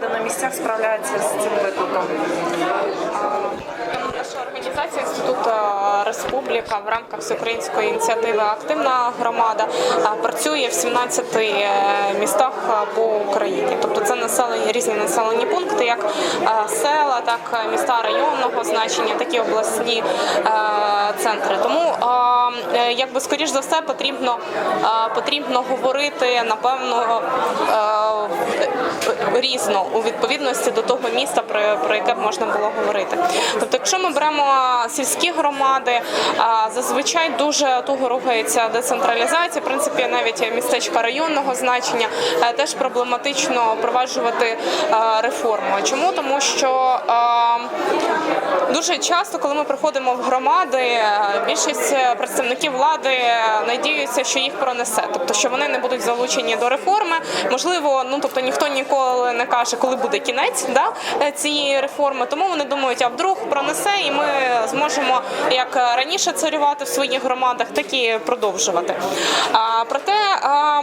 влада на місцях справляється з цим викликом. Наша організація інституту Республіка в рамках всеукраїнської ініціативи Активна громада працює в 17 е, містах по Україні. Тобто це населені різні населені пункти, як села, так міста районного значення, так і обласні центри. Тому е, якби скоріш за все потрібно потрібно говорити напевно різно у відповідності до того міста, про, яке б можна було говорити. Тобто, якщо ми беремо сільські громади, зазвичай дуже туго рухається децентралізація. В принципі, навіть містечка районного значення е, теж проблематично впроваджувати е, реформу. Чому? Тому що е, дуже часто, коли ми приходимо в громади, е, більшість представників влади е, надіються, що їх пронесе, тобто що вони не будуть залучені до реформи. Можливо, ну тобто ніхто ніколи не каже, коли буде кінець да, е, цієї реформи. Тому вони думають, а вдруг пронесе, і ми зможемо як раніше царювати в своїх громадах, так і продовжувати. А, проте а,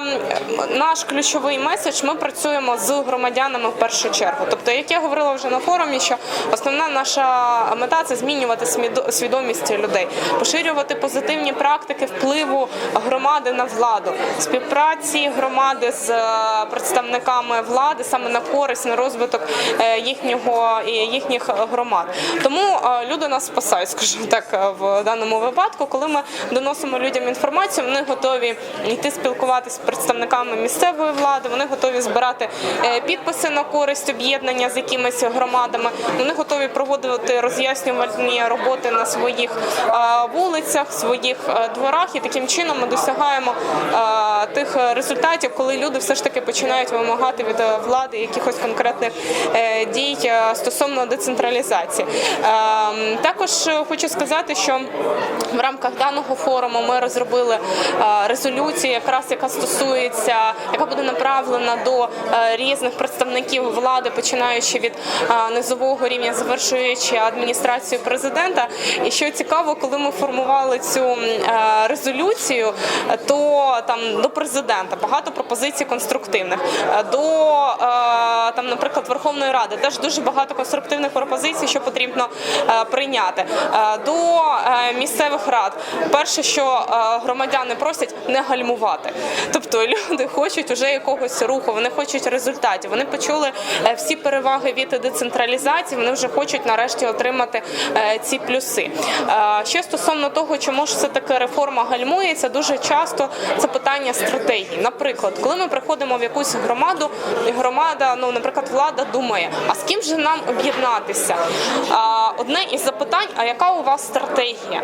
наш ключовий меседж ми працюємо з громадянами в першу чергу. Тобто, як я говорила вже на форумі, що основна наша мета це змінювати свідомість людей, поширювати позитивні практики впливу громади на владу, співпраці громади з е, представниками влади саме на користь на розвиток е, їхнього і їхніх громад. Тому е, люди нас спасають, скажімо так, в даному випадку, коли ми доносимо людям інформацію, вони готові йти спілкуватися з представниками місцевої влади, вони готові збирати підписи на користь об'єднання з якимись громадами, вони готові проводити роз'яснювальні роботи на своїх вулицях, своїх дворах, і таким чином ми досягаємо тих результатів, коли люди все ж таки починають вимагати від е, влади якихось конкретних е, дій е, стосовно децентралізації. Ем, Також хочу сказати, що в рамках даного форуму ми розробили резолюцію, якраз яка стосується, яка буде направлена до різних представників влади, починаючи від низового рівня, завершуючи адміністрацію президента. І що цікаво, коли ми формували цю е, резолюцію, е, то там до президента багато пропозицій конструктивних. Е, До там, наприклад, Верховної Ради теж дуже багато конструктивних пропозицій, що потрібно прийняти. До місцевих рад перше, що громадяни просять не гальмувати. Тобто люди хочуть уже якогось руху, вони хочуть результатів. Вони почули всі переваги від децентралізації. Вони вже хочуть нарешті отримати е, ці плюси. Е, Ще стосовно того, чому ж все таки реформа гальмується, дуже часто це питання стратегії. Наприклад, коли ми приходимо в якусь громаду, громада, ну наприклад, влада думає, а з ким же нам об'єднатися? Одне із запитань: а яка у вас стратегія?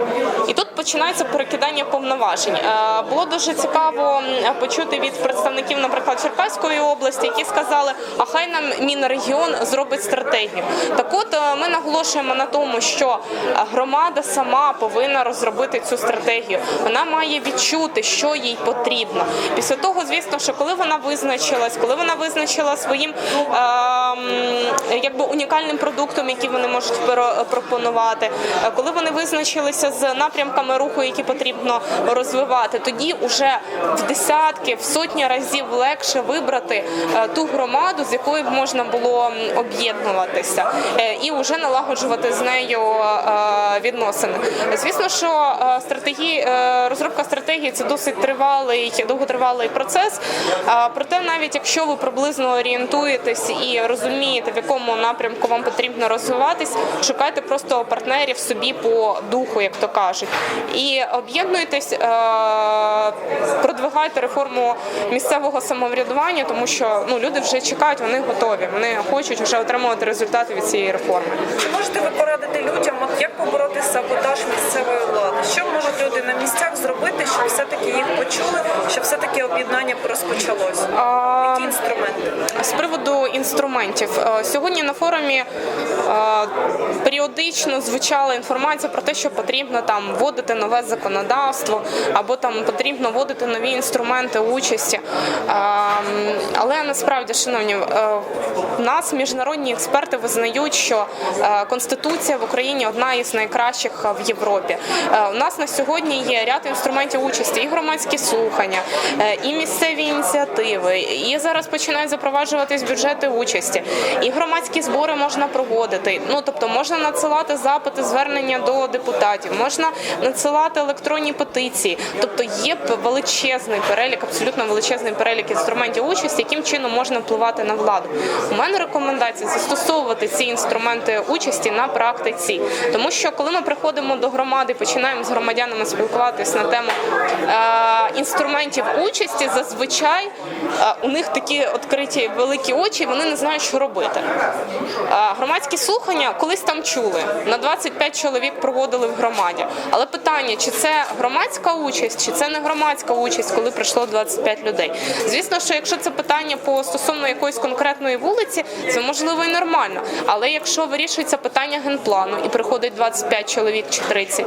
І тут починається перекидання повноважень. Е, Було дуже цікаво почути від представників, наприклад, Черкаської області, які сказали, а хай нам Мінрегіон зробить стратегію. Так от ми наголошуємо на тому, що е, громада сама повинна розробити цю стратегію. Вона має відчути, що їй потрібно. Після того, звісно, що коли вона визначилась, коли вона визначила своїм ем, якби унікальним продуктом, який вони можуть перо- пропонувати, е, коли вони визначилися з напрямками руху, які потрібно розвивати, тоді вже в десятки, в сотні разів легше вибрати е, ту громаду, з якою б можна було об'єднуватися, е, і вже налагоджувати з нею е, відносини. Звісно, що е, стратегії е, розробка стратегії це досить тривалий, довготривалий процес. Проте, навіть якщо ви приблизно орієнтуєтесь і розумієте, в якому напрямку вам потрібно розвиватись, шукайте просто партнерів собі по духу, як то кажуть, і об'єднуйтесь, е, продвигайте реформу місцевого самоврядування, тому що ну люди вже чекають, вони готові, вони хочуть вже отримувати результати від цієї реформи. Чи можете ви порадити людям, як побороти саботаж місцевої влади? Що можуть люди на місцях зробити, щоб все-таки їх почули, щоб все-таки об'єднання розпочалось? А, Які інструменти? З приводу інструментів Е, сьогодні на форумі е, періодично звучала інформація про те, що потрібно там вводити нове законодавство або там потрібно вводити нові інструменти участі. Е, Але насправді, шановні, е, в нас міжнародні експерти визнають, що е, конституція в Україні одна із найкращих в Європі. Е, У нас на сьогодні є ряд інструментів участі і громадські слухання, е, і місцеві ініціативи, і зараз починають запроваджуватись бюджети участі, і громадські збори можна проводити. Ну тобто можна надсилати запити, звернення до депутатів, можна надсилати електронні петиції. Тобто є величезний перелік, абсолютно величезний перелік інструментів участі, яким чином можна впливати на владу. У мене рекомендація застосовувати ці інструменти участі на практиці, тому що коли ми приходимо до громади, починаємо з громадянами спілкуватись на тему е, інструментів участі, зазвичай е, у них такі відкриті великі очі, вони не знають, що робити. Е, громадські слухання колись там чули. На 25 чоловік проводили в громаді. Але питання, чи це громадська участь, чи це не громадська участь, коли прийшло 25 людей. Звісно, що якщо це питання по стосовно якоїсь конкретної вулиці, це можливо і нормально. Але якщо вирішується питання генплану і приходить 25 чоловік чи 30,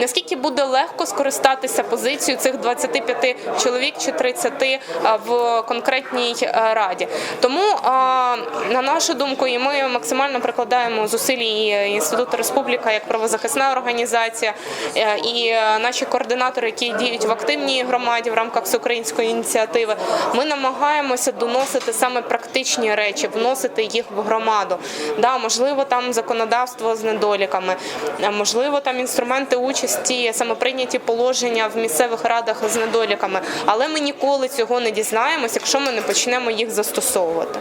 Наскільки буде легко скористатися позицією цих 25 чоловік чи 30 в конкретній е, раді? Тому, на нашу думку, і ми максимально прикладаємо зусилля і інститут Республіка як правозахисна організація, е, і е, наші координатори, які діють в активній громаді в рамках всеукраїнської ініціативи, ми намагаємося доносити саме практичні речі, вносити їх в громаду. Да, можливо, там законодавство з недоліками, можливо, там інструменти участі, саме прийняті положення в місцевих радах з недоліками. Але ми ніколи цього не дізнаємось, якщо ми не почнемо їх застосовувати.